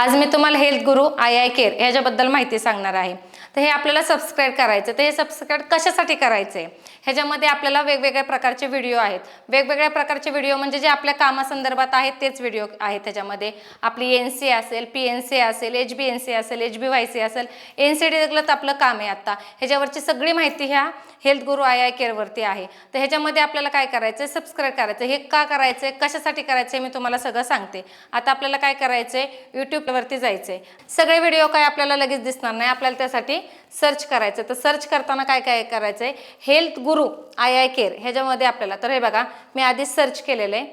आज मी तुम्हाला health Guru I I care ह्याच्याबद्दल माहिती सांगणार आहे. तर हे आपल्याला सबस्क्राईब करायचं. तर हे सबस्क्राईब कशासाठी करायचं आहे ह्याच्यामध्ये आपल्याला वेगवेगळ्या प्रकारचे व्हिडिओ आहेत. वेगवेगळ्या प्रकारचे व्हिडिओ म्हणजे जे आपल्या कामासंदर्भात आहेत तेच व्हिडिओ आहेत त्याच्यामध्ये. आपली एन सी असेल पी एन सी असेल एच बी एन सी असेल एच बी वाय सी असेल एन सी डी आपलं काम आहे आत्ता. ह्याच्यावरची सगळी माहिती ह्या हेल्थ गुरु आय आय केअरवरती आहे. तर ह्याच्यामध्ये आपल्याला काय करायचं आहे सबस्क्राईब करायचं हे का करायचं आहे कशासाठी करायचं आहे मी तुम्हाला सगळं सांगते. आता आपल्याला काय करायचं आहे यूट्यूबवरती जायचं आहे सगळे व्हिडिओ काय आपल्याला लगेच दिसणार नाही. आपल्याला त्यासाठी सर्च करायचं. तर सर्च करताना काय काय करायचं आहे health Guru I I care ह्याच्यामध्ये आपल्याला. तर हे बघा मी आधीच सर्च केलेलं आहे.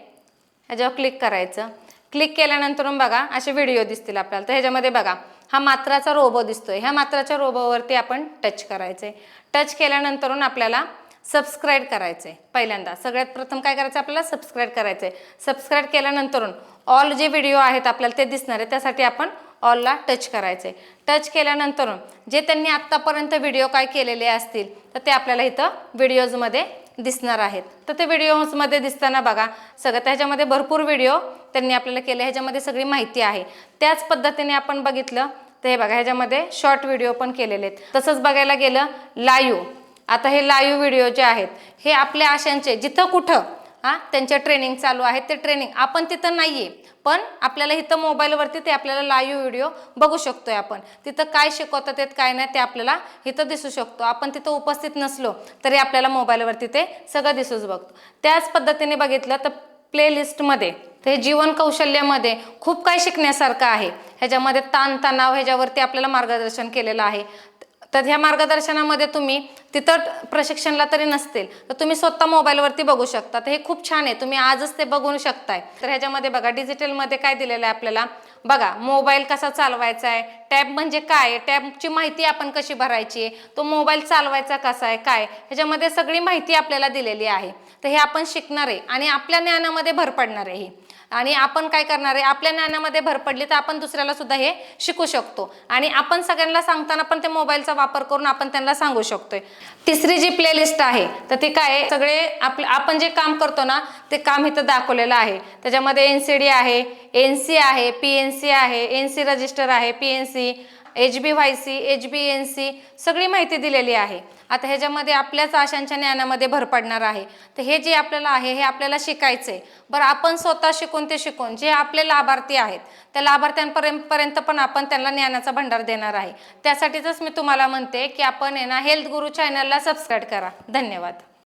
ह्याच्यावर क्लिक करायचं. क्लिक केल्यानंतर बघा असे व्हिडिओ दिसतील आपल्याला. तर ह्याच्यामध्ये बघा हा मात्राचा रोबो दिसतोय. ह्या मात्राच्या रोबोवरती आपण टच करायचंय. टच केल्यानंतर आपल्याला सबस्क्राईब करायचंय पहिल्यांदा. सगळ्यात प्रथम काय करायचं आपल्याला? सबस्क्राईब करायचंय. सबस्क्राईब केल्यानंतर ऑल जे व्हिडिओ आहेत आपल्याला ते दिसणार आहे. त्यासाठी आपण ऑलला टच करायचे टच केल्यानंतर जे त्यांनी आत्तापर्यंत व्हिडिओ काय केलेले असतील तर ते आपल्याला इथं व्हिडिओजमध्ये दिसणार आहेत. तर ते व्हिडिओजमध्ये दिसताना बघा सगळं त्याच्यामध्ये भरपूर व्हिडिओ त्यांनी आपल्याला केले ह्याच्यामध्ये सगळी माहिती आहे. त्याच पद्धतीने आपण बघितलं तर हे बघा ह्याच्यामध्ये शॉर्ट व्हिडिओ पण केलेले आहेत. तसंच बघायला गेलं लाईव्ह आता हे लाईव्ह व्हिडिओ जे आहेत हे आपल्या आशांचे जिथं कुठं हां त्यांच्या ट्रेनिंग चालू आहेत ते ट्रेनिंग आपण तिथं नाही आहे पण आपल्याला इथं मोबाईलवरती ते आपल्याला लाईव्ह व्हिडिओ बघू शकतो आहे आपण. तिथं काय शिकवतात येत काय नाही ते आपल्याला इथं दिसू शकतो. आपण तिथं उपस्थित नसलो तरी आपल्याला मोबाईलवरती ते सगळं दिसूच बघतो. त्याच पद्धतीने बघितलं तर प्लेलिस्टमध्ये ते जीवन कौशल्यामध्ये खूप काही शिकण्यासारखं आहे. ह्याच्यामध्ये ताणतणाव ह्याच्यावरती आपल्याला मार्गदर्शन केलेलं आहे. तर ह्या मार्गदर्शनामध्ये तुम्ही तिथं प्रशिक्षणला तरी नसतील तर तुम्ही स्वतः मोबाईलवरती बघू शकता. तर हे खूप छान आहे. तुम्ही आजच ते बघू शकताय. तर ह्याच्यामध्ये बघा डिजिटलमध्ये काय दिलेलं आहे आपल्याला? बघा मोबाईल कसा चालवायचा आहे? टॅब म्हणजे काय? टॅबची माहिती आपण कशी भरायची? आहे तो मोबाईल चालवायचा कसा आहे? काय? ह्याच्यामध्ये सगळी माहिती आपल्याला दिलेली आहे. तर हे आपण शिकणार आहे आणि आपल्या ज्ञानामध्ये भर पडणार आहे आणि आपण काय करणार आहे? आपल्या ज्ञानामध्ये भर पडली तर आपण दुसऱ्याला सुद्धा हे शिकू शकतो. आणि आपण सगळ्यांना सांगताना पण ते मोबाईलचा वापर करून आपण त्यांना सांगू शकतोय. तिसरी जी प्लेलिस्ट आहे तर ती काय आहे? सगळे आप आपण जे काम करतो ना ते काम इथं दाखवलेलं आहे. त्याच्यामध्ये एन सी डी आहे एन सी आहे पी एन सी आहे एन सी रजिस्टर आहे P N C H B Y C H B N C सगळी माहिती दिलेली आहे. आता ह्याच्यामध्ये आपल्याच आशांच्या ज्ञानामध्ये भर पडणार आहे. तर हे जे आपल्याला आहे हे आपल्याला शिकायचं आहे बरं आपण स्वतः शिकून ते शिकून जे आपले लाभार्थी आहेत त्या लाभार्थ्यांपर्यंत पर्यंत पण आपण त्यांना ज्ञानाचा भंडार देणार आहे. त्यासाठीच मी तुम्हाला म्हणते की आपण आहे ना हेल्थ गुरु चॅनलला सबस्क्राईब करा. धन्यवाद.